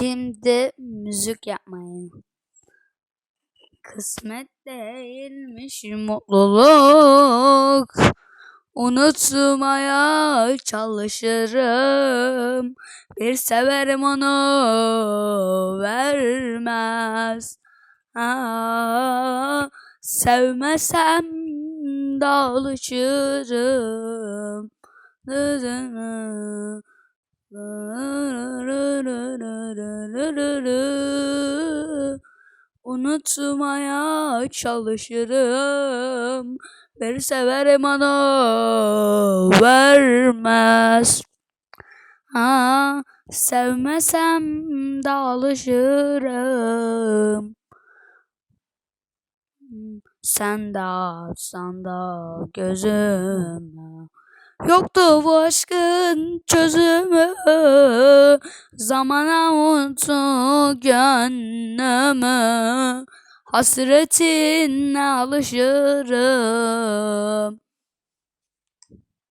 Şimdi müzik yapmayın. Kısmet değilmiş mutluluk. Unutmaya çalışırım. Bir severim onu vermez. Aa, sevmesem de alışırım. Unutmaya çalışırım. Bir severim onu vermez. Ha, sevmesem de alışırım. Sen de atsan da gözüme Yoktu bu aşkın çözümü Zamana unuttu gönlümü Hasretinle alışırım.